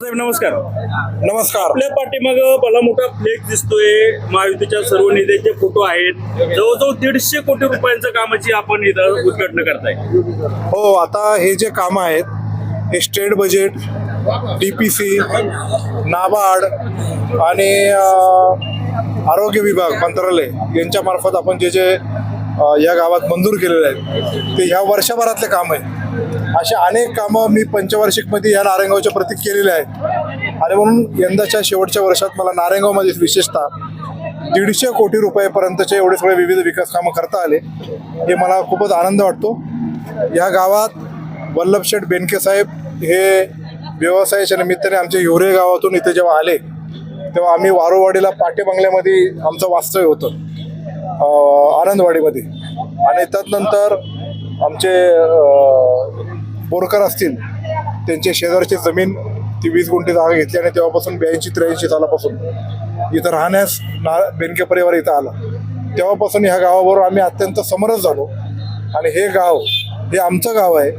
साहेब नमस्कार. नमस्कार. आपल्या पाठीमाग मला मोठा फ्लेक्स दिसतोय. महायुतीच्या सर्व नेत्यांचे फोटो आहेत. जवळजवळ दीडशे कोटी रुपयांच्या कामाची आपण इथं उद्घाटन करताय. हो आता हे जे कामं आहेत हे state budget D P C NABARD आणि अं, आरोग्य विभाग मंत्रालय यांच्या मार्फत आपण जे जे या गावात मंजूर केलेले आहेत. ते ह्या वर्षभरातले काम आहेत. असे अनेक कामं मी पंचवार्षिकमध्ये या नारायणगावच्या प्रती केलेले आहेत. आणि म्हणून यंदाच्या शेवटच्या वर्षात मला नारायणगावमध्ये विशेषतः दीडशे कोटी रुपयापर्यंतचे एवढे सगळे विविध विकास कामं करता आले हे मला खूपच आनंद वाटतो. या गावात वल्लभशेठ बेनके साहेब हे व्यवसायाच्या निमित्ताने आमच्या हिवरे गावातून इथे जेव्हा आले तेव्हा आम्ही वारोवाडीला पाटे बंगल्यामध्ये आमचं वास्तव्य होतं. आनंदवाडीमध्ये. आणि त्यानंतर आमचे बोरकर असतील त्यांचे शेजारची जमीन ती वीस गुंठे जागा घेतली आणि तेव्हापासून ब्याऐंशी त्र्याऐंशी सालापासून इथं राहण्यास ना बेनके परिवार इथं आला. तेव्हापासून ह्या गावाबरोबर आम्ही अत्यंत समरस झालो. आणि हे गाव हे आमचं गाव आहे.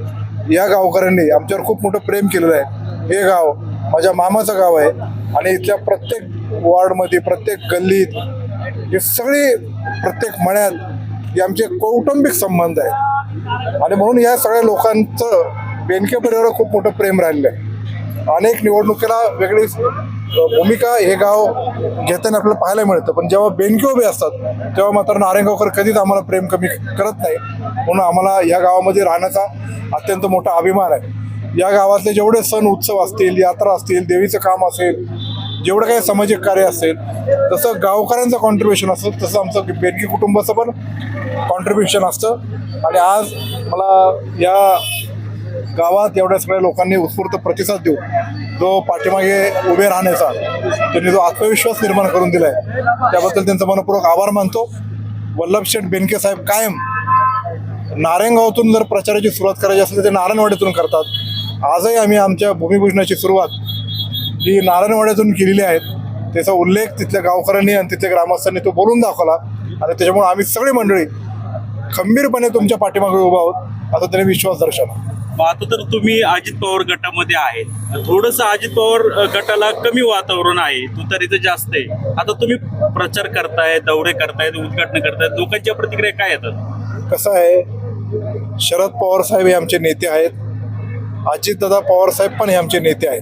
या गावकऱ्यांनी आमच्यावर खूप मोठं प्रेम केलेलं आहे. हे गाव माझ्या मामाचं गाव आहे. आणि इथल्या प्रत्येक वॉर्डमध्ये प्रत्येक गल्लीत हे सगळी प्रत्येक मण्यात हे आमचे कौटुंबिक संबंध आहेत. आणि म्हणून या सगळ्या लोकांचं बेनके परिवार खूप मोठं प्रेम राहिलेलं आहे. अनेक निवडणुकीला वेगळी भूमिका हे गाव घेताना आपल्याला पाहायला मिळतं. पण जेव्हा बेनके उभे असतात तेव्हा मात्र नारायणगावकर कधीच आम्हाला प्रेम कमी करत नाही. म्हणून आम्हाला या गावामध्ये राहण्याचा अत्यंत मोठा अभिमान आहे. या गावातले जेवढे सण उत्सव असतील यात्रा असतील देवीचं काम असेल जेवढं काही सामाजिक कार्य असेल तसं गावकऱ्यांचं कॉन्ट्रीब्युशन असतं तसं आमचं बेनकी कुटुंबाचं पण कॉन्ट्रीब्युशन असतं. आणि आज मला या गावात एवढ्या सगळ्या लोकांनी उत्स्फूर्त प्रतिसाद देऊ जो पाठीमागे उभे राहण्याचा त्यांनी जो आत्मविश्वास निर्माण करून दिला आहे त्याबद्दल त्यांचा मनपूर्वक आभार मानतो. वल्लभशेठ बेनके साहेब कायम नारायणगावातून जर प्रचाराची सुरुवात करायची असेल तर ते नारायणवाडीतून करतात. आजही आम्ही आमच्या भूमिपूजनाची सुरुवात ही नारायणवाड्यातून केलेली आहेत त्याचा उल्लेख तिथल्या गावकऱ्यांनी आणि तिथल्या ग्रामस्थांनी तो बोलून दाखवला. आणि त्याच्यामुळे आम्ही सगळी मंडळी खंबीरपणे तुमच्या पाठीमागे उभा आहोत. आता त्याने विश्वास दर्शवला. आता तर तुम्ही अजित पवार गटामध्ये आहेत. थोडस अजित पवार गटाला कमी वातावरण आहे तुतारीचं जास्त आहे. आता तुम्ही प्रचार करताय दौरे करतायत उद्घाटन करतायत लोकांच्या प्रतिक्रिया काय येतात कसं आहे शरद पवार साहेब हे आमचे नेते आहेत. अजितदादा पवार साहेब पण हे आमचे नेते आहेत.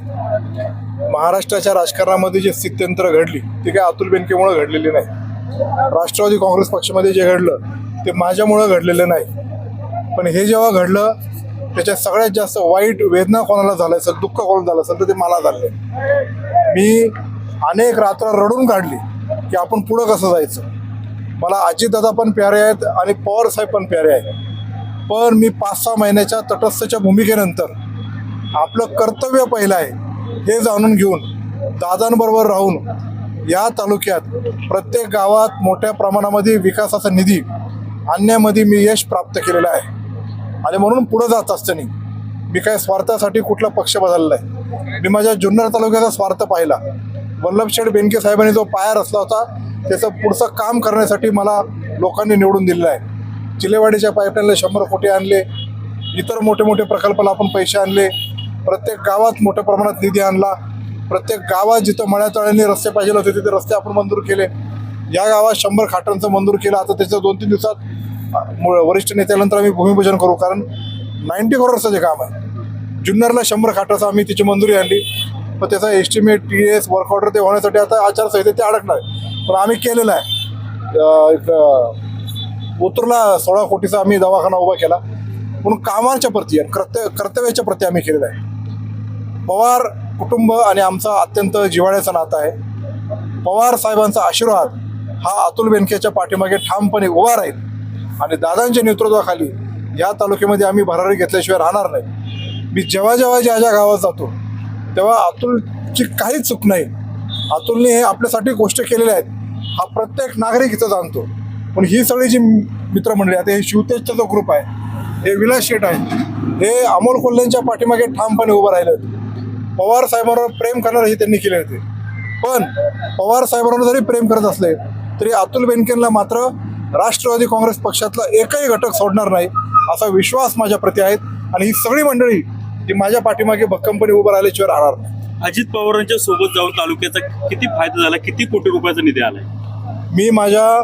महाराष्ट्राच्या राजकारणामध्ये जे स्थित्यंतर घडली ती काय अतुल बेनकेमुळे घडलेली नाही. राष्ट्रवादी काँग्रेस पक्षामध्ये जे घडलं ते माझ्यामुळं घडलेलं नाही. पण हे जेव्हा घडलं त्याच्यात सगळ्यात जास्त वाईट वेदना कोणाला झालं असेल दुःख कोणाला झालं असेल तर ते मला झालं. मी अनेक रात्र रडून काढली की आपण पुढं कसं जायचं? मला अजितदादा पण प्यारे आहेत आणि पवार साहेब पण प्यारे आहेत. पण मी पाच सहा महिन्याच्या तटस्थच्या भूमिकेनंतर आपलं कर्तव्य पहिलं आहे हे जाणून घेऊन दादांबरोबर राहून या तालुक्यात प्रत्येक गावात मोठ्या प्रमाणामध्ये विकासाचा निधी आणण्यामध्ये मी यश प्राप्त केलेलं आहे. आणि म्हणून पुढं जात असताना मी काय स्वार्थासाठी कुठला पक्ष बदलला आहे मी माझ्या जुन्नर तालुक्याचा स्वार्थ पाहिला. वल्लभशेठ बेनके साहेबांनी जो पाया रचला होता त्याचं पुढचं काम करण्यासाठी मला लोकांनी निवडून दिलेलं आहे. चिलेवाडीच्या पाईपलाईनला शंभर कोटी आणले. इतर मोठे मोठे प्रकल्पाला आपण पैसे आणले. प्रत्येक गावात मोठ्या प्रमाणात निधी आणला. प्रत्येक गावात जिथं मळ्यातळ्यांनी रस्ते पाहिजे होते तिथे रस्ते आपण मंजूर केले. या गावात शंभर खाटांचं मंजूर केलं. आता त्याचं दोन तीन दिवसात वरिष्ठ नेत्यानंतर आम्ही भूमिपूजन करू. कारण नाईन्टी करोडचं जे काम आहे. जुन्नरला शंभर खाटाचं आम्ही तिची मंजुरी आणली. पण त्याचा estimate T S work order ते होण्यासाठी आता आचारसंहिता ते अडकणार आहे. पण आम्ही केलेलं आहे. अ, उतरला सोळा कोटीचा आम्ही दवाखाना उभा केला. म्हणून कामाच्या प्रती कर्तव्य कर्तव्याच्या प्रती आम्ही केलेलं आहे. पवार कुटुंब आणि आमचा अत्यंत जिवाळ्याचा नातं आहे. पवार साहेबांचा आशीर्वाद हा अतुल बेनकेच्या पाठीमागे ठामपणे उभा राहील आणि दादांच्या नेतृत्वाखाली या तालुक्यामध्ये आम्ही भरारी घेतल्याशिवाय राहणार नाही. मी जेव्हा जेव्हा ज्या ज्या गावात जातो तेव्हा अतुलची काहीच चूक नाही. अतुलने हे आपल्यासाठी गोष्ट केलेल्या आहेत. हा प्रत्येक नागरिक इथं जाणतो. पण ही सगळी जी मित्रमंडळी आता हे शिवतेजचा जो ग्रुप आहे हे विलास शेठ आहे हे अमोल कोल्ह्यांच्या पाठीमागे ठामपणे उभं राहिलं होतं पवार साहेबांवर प्रेम करणारे हे त्यांनी केले होते पण पवार साहेबांवर जरी प्रेम करत असले तरी अतुल बेनकेंना मात्र राष्ट्रवादी काँग्रेस पक्षातला एकही घटक सोडणार नाही असा विश्वास माझ्या प्रती आहेत आणि ही सगळी मंडळी जी माझ्या पाठीमागे भक्कमपणे उभं राहिल्याशिवाय राहणार नाही. अजित पवारांच्या सोबत जाऊन तालुक्याचा किती फायदा झाला? किती कोटी रुपयाचा निधी आलाय? मी माझ्या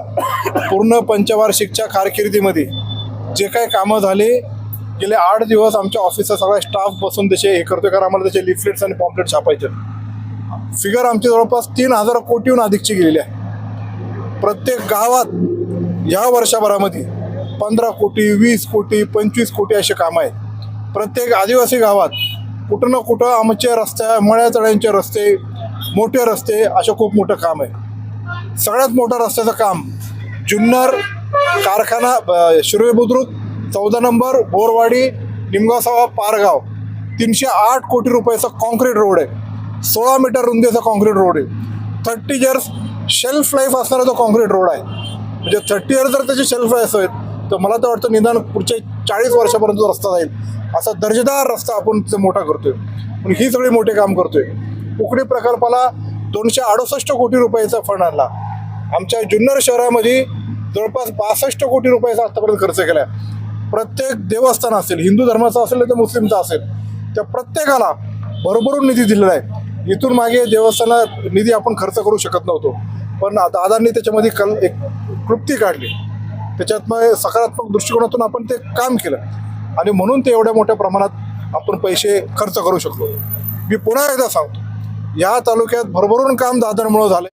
पूर्ण पंचवार्षिकच्या कारकिर्दीमध्ये जे काही कामं झाली गेले आठ दिवस आमच्या ऑफिसचा सगळा स्टाफ बसून त्याचे हे करतोय कारण आम्हाला त्याचे लिफलेट्स आणि पॉम्पलेट छापायचे फिगर आमची जवळपास तीन हजार कोटीहून अधिकची गेलेली आहे. प्रत्येक गावात ह्या वर्षभरामध्ये पंधरा कोटी वीस कोटी पंचवीस कोटी असे कामं आहेत. प्रत्येक आदिवासी गावात कुठं ना कुठं आमचे रस्ते मळ्या तळ्यांचे रस्ते मोठे रस्ते असं खूप मोठं काम आहे. सगळ्यात मोठं रस्त्याचं काम जुन्नर कारखाना ब- शिरोळे बुद्रुक चौदा नंबर बोरवाडी निमगावसावा पारगाव. तीनशे आठ कोटी रुपयाचा कॉन्क्रीट रोड आहे. सोळा मीटर रुंदीचा कॉन्क्रीट रोड आहे. थर्टी इयर्स शेल्फ लाईफ असणारा तो कॉन्क्रीट रोड आहे म्हणजे थर्टी इयर्स जर त्याची शेल्फ लाईफ आहेत तर मला तर वाटतं निदान पुढच्या चाळीस वर्षापर्यंत जो रस्ता जाईल असा दर्जेदार रस्ता आपण तिथे मोठा करतोय. पण ही सगळी मोठे काम करतोय. उकडी प्रकल्पाला दोनशे अडुसष्ट कोटी रुपयाचा फंड आणला. आमच्या जुन्नर शहरामध्ये जवळपास बासष्ट कोटी रुपयाचा आतापर्यंत खर्च केला आहे प्रत्येक देवस्थान असेल हिंदू धर्माचं असेल तर मुस्लिमचा असेल त्या प्रत्येकाला भरभरून निधी दिलेला आहे. इथून मागे देवस्थाना निधी आपण खर्च करू शकत नव्हतो. पण दादांनी त्याच्यामध्ये कल एक क्लृप्ती काढली. त्याच्यात मग सकारात्मक दृष्टिकोनातून आपण ते काम केलं. आणि म्हणून ते एवढ्या मोठ्या प्रमाणात आपण पैसे खर्च करू शकलो. मी पुन्हा एकदा सांगतो या तालुक्यात भरभरून काम दादांमुळे झालं